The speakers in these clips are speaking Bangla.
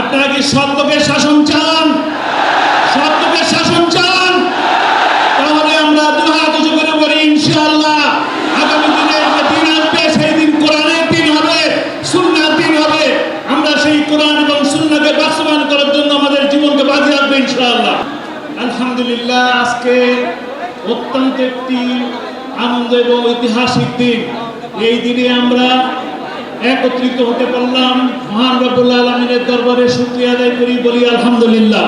আপনারা কি সত্যকে শাসন চান? সত্যকে শাসন চান? তাহলে আমরা দুহাত উঁচু করে বলি, ইনশাআল্লাহ, আগামী দিনে যে দিন আসবে, সেই দিন কোরআনের দিন হবে, সুন্নার দিন হবে। আমরা সেই কোরআন এবং সুন্নাকে বাস্তবায়ন করার জন্য আমাদের জীবনকে বাজি রাখব, ইনশাআল্লাহ। আলহামদুলিল্লাহ, আজকে অত্যন্ত একটি আনন্দ এবং ঐতিহাসিক দিন। এই দিনে আমরা একত্রিত হতে পারলাম। মহান রব্বুল আলমিনের দরবারে শুক্রিয়া আদায় করি, বলি আলহামদুলিল্লাহ।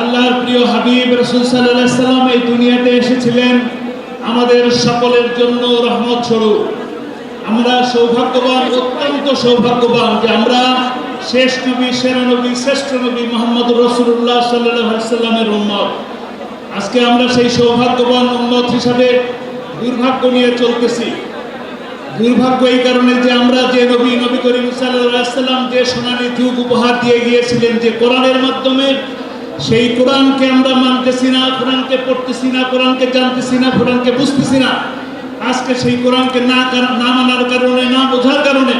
আল্লাহর প্রিয় হাবিব রসুল সাল্লাহ সাল্লাম এই দুনিয়াতে এসেছিলেন আমাদের সকলের জন্য রহমত স্বরূপ। আমরা সৌভাগ্যবান, অত্যন্ত সৌভাগ্যবান যে আমরা শেষ নবী, সেরা নবী, শ্রেষ্ঠ নবী মোহাম্মদ রসুল্লাহ সাল্লাহ সাল্লামের উম্মত। আজকে আমরা সেই সৌভাগ্যবান উম্মত হিসাবে দুর্ভাগ্য নিয়ে চলতেছি। দুর্ভাগ্য এই কারণে যে আমরা যে নবী নবী করিম সাল্লাম যে সোনালী যুগ উপহার দিয়ে গিয়েছিলেন যে কোরআনের মাধ্যমে, সেই কোরআনকে আমরা মানতেছি না, কোরআনকে পড়তেছি না, কোরআনকে জানতেছি না, কোরআনকে বুঝতেছি না। আজকে সেই কোরআনকে না না মানার কারণে, না বোঝার কারণে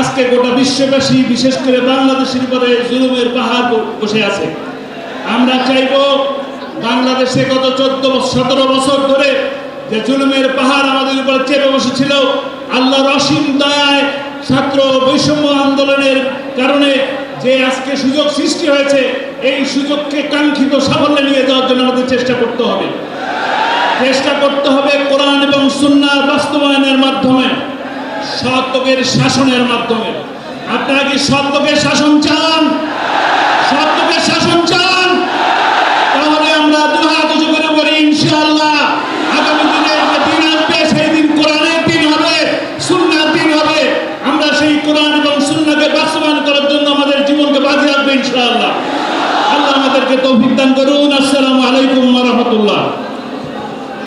আজকে গোটা বিশ্ববাসী, বিশেষ করে বাংলাদেশের উপরে জুলুমের পাহাড় বসে আছে। আমরা চাইব বাংলাদেশে গত চোদ্দ সতেরো বছর ধরে যে জুলুমের পাহাড় আমাদের উপরে চেপে বসেছিল আল্লাহর অসীম দয়ায় ছাত্র বৈষম্য আন্দোলনের কারণে যে আজকে সুযোগ সৃষ্টি হয়েছে, এই সুযোগকে কাঙ্ক্ষিত সাফল্যে নিয়ে যাওয়ার জন্য আমাদের চেষ্টা করতে হবে। চেষ্টা করতে হবে কোরআন এবং সুন্নার বাস্তবায়নের মাধ্যমে সত্যকের শাসনের মাধ্যমে। আপনারা কি সত্যকের শাসন চান সত্যকের শাসন চান তাহলে আমরা দুহাত উঁচু করে বলি ইনশাআল্লাহ আগামী দিনে যে দিন আসবে সেই দিন কোরআনের দিন হবে সুন্নার দিন হবে আমরা সেই কোরআন এবং সুন্নাকে বাস্তবায়ন করার জন্য আমাদের জীবনকে বাজি রাখব ইনশাআল্লাহ আল্লাহ আমাদেরকে তৌফিক দান করুন।